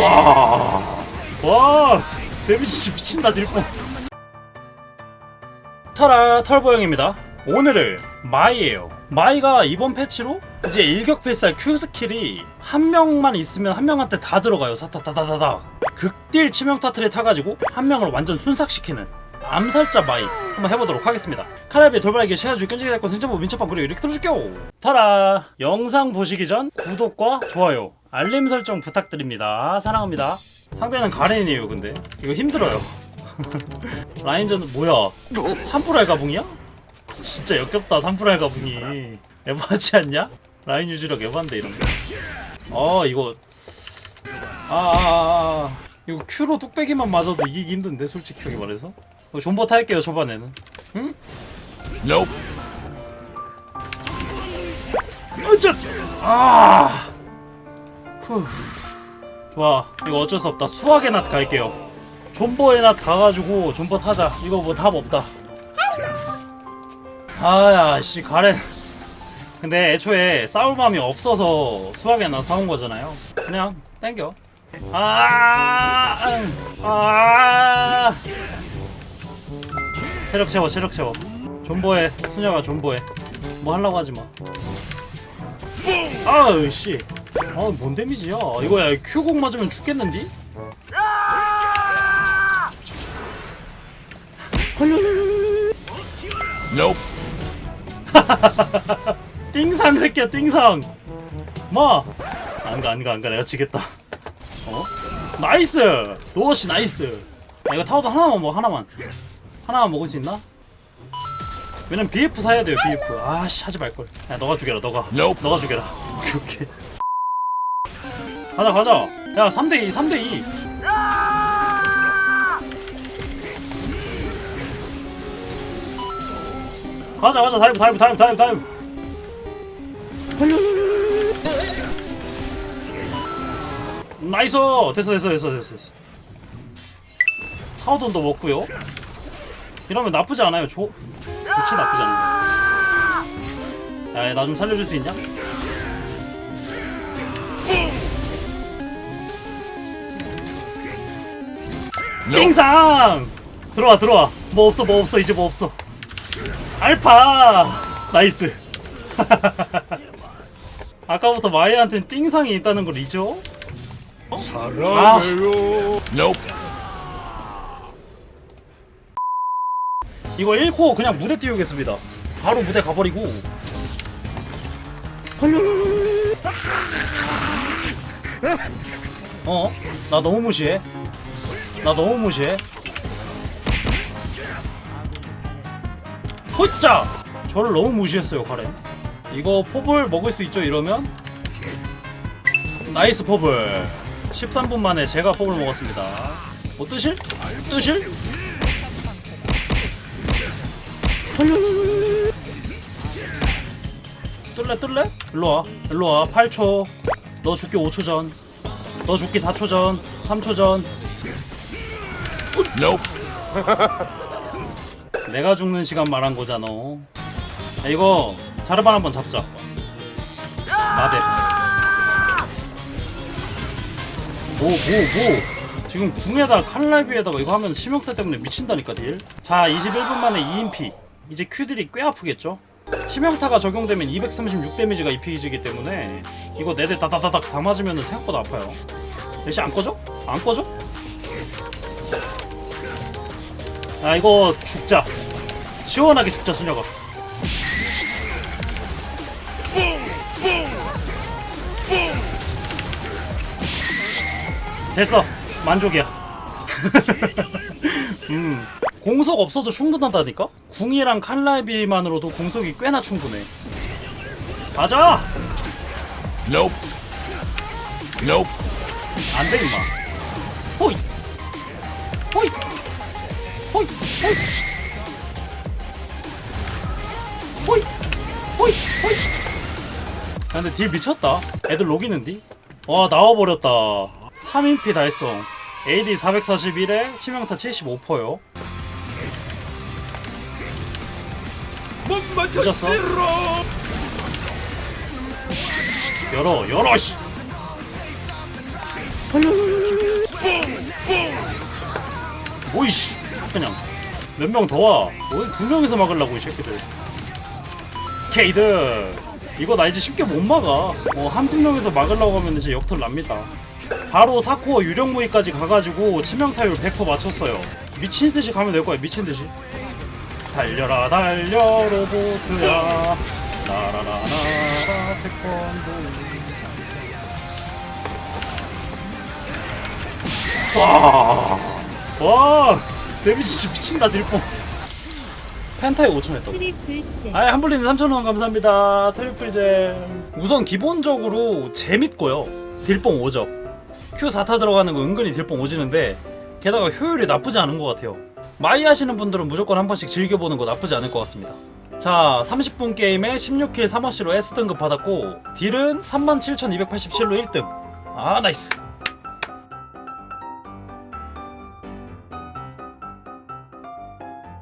와, 와, 데미지 미친다 딜뽕. 터라 털보영입니다. 오늘은 마이예요. 마이가 이번 패치로 이제 일격 필살 Q 스킬이 한 명만 있으면 한 명한테 다 들어가요. 사타타타타다. 극딜 치명 타트를 타가지고 한 명을 완전 순삭시키는 암살자 마이 한번 해보도록 하겠습니다. 카라비의 돌발에게 시야주 끈질게 될거 진짜보 민첩한 그리고 이렇게 들어줄게요. 타라 영상 보시기 전 구독과 좋아요 알림 설정 부탁드립니다. 사랑합니다. 상대는 가렌이에요 근데 이거 힘들어요. 라인전은 뭐야? 산불알 가붕이야? 진짜 역겹다 산불알 가붕이 에바하지 않냐? 라인 유지력 에바인데 이런 거. 어 이거 아, 아, 아, 아. 이거 큐로 뚝배기만 맞아도 이기기 힘든데 솔직하게 말해서 이거 존버 탈게요 초반에는 응? Nope. 어쩌 아 후. 좋아 이거 어쩔 수 없다 수학의 낫 갈게요 존버의 낫 가가지고 존버 타자 이거 뭐 답 없다 아야 씨 가렌 근데 애초에 싸울 마음이 없어서 수학의 낫 사온 거잖아요 그냥 땡겨 아, 응. 아, 체력 채워, 체력 채워. 존버해, 수녀가 존버해. 뭐 하려고 하지 마. 아우 씨. 아, 뭔 데미지야? 이거야 Q공 맞으면 죽겠는디? Nope. 띵상 새끼야, 띵상. 마. 안가, 안가, 안가. 내가 지겠다. 어? 나이스. 노어씨 나이스. 야, 이거 타워도 하나만 먹어, 하나만. 하나만 먹을 수 있나? 왜냐면 BF 사야 돼요, BF. 아씨, 하지 말걸. 야, 너가 죽여라, 너가. Nope. 너가 죽여라. 오케이, 오케이. 가자, 가자. 야, 3대2, 3대2. 가자, 가자. 다이브, 다이브, 다이브, 다이브, 다이브. 나이스! 됐어, 됐어, 됐어, 됐어. 됐어. 타워돈도 먹고요. 이러면 나쁘지 않아요. 조, 좋지 나쁘지 않아요. 야, 나 좀 살려줄 수 있냐? 띵상! 들어와 들어와. 뭐 없어 뭐 없어. 이제 뭐 없어. 알파! 나이스. 아까부터 마이한테는 띵상이 있다는 걸 잊어? 사랑해요. Nope. 이거 1코 그냥 무대 띄우겠습니다. 바로 무대 가버리고. 어? 나 너무 무시해 나 너무 무시해 호짜! 저를 너무 무시했어요 가렌 이거 포블 먹을 수 있죠 이러면? 나이스 포블 13분 만에 제가 포블 먹었습니다 뭐 뜨실? 뜨실? 뜰래 뜰래? 일로와 일로와 8초 너 죽기 5초 전너 죽기 4초 전 3초 전. 내가 죽는 시간 말한 거잖아. 야, 이거 자르반 한번 잡자. 마대. 뭐 뭐 뭐 지금 궁에다 칼날비에다가 이거 하면 치명타 때문에 미친다니까 딜 자 21분 만에 2인피. 이제 큐들이 꽤 아프겠죠? 치명타가 적용되면 236 데미지가 입히지기 때문에 이거 네대 다다다닥 다 맞으면 생각보다 아파요. 대시 안 꺼져? 안 꺼져? 아 이거 죽자. 시원하게 죽자 수녀가. 됐어. 만족이야. 음. 공속 없어도 충분하다니까? 궁이랑 칼날비만으로도 공속이 꽤나 충분해. 가자! Nope. Nope. 안돼 임마. 호이 호이 호이 호이 호이 호이 호이 야 근데 딜 미쳤다. 애들 녹이는디? 와 나와버렸다. 3인피 달성. AD 441에 치명타 75%요. 늦었어. 열어 열어 씨. 뭐이씨 그냥 몇 명 더 와. 뭐두 명이서 막으려고 이 새끼들. 케이드 이거 나 이제 쉽게 못 막아. 어, 한두 명에서 막으려고 하면 이제 역털 납니다. 바로 사코어 유령 무기까지 가가지고 치명 타율 100% 맞췄어요. 미친 듯이 가면 될 거야 미친 듯이. 달려라 달려 로보트야 나라라라라 태권도 와, 와, 데미지 미친다 딜뽕. 펜타에 5천 했다. 트리플 셋. 아, 한블리님 3,000원 감사합니다. 트리플잼. 우선 기본적으로 재밌고요. 딜뽕 5죠. Q 4타 들어가는 거 은근히 딜뽕 오지는데 게다가 효율이 나쁘지 않은 것 같아요. 마이 하시는 분들은 무조건 한 번씩 즐겨보는 거 나쁘지 않을 것 같습니다. 자, 30분 게임에 16킬 3어시로 S등급 받았고 딜은 37,287로 1등. 아, 나이스.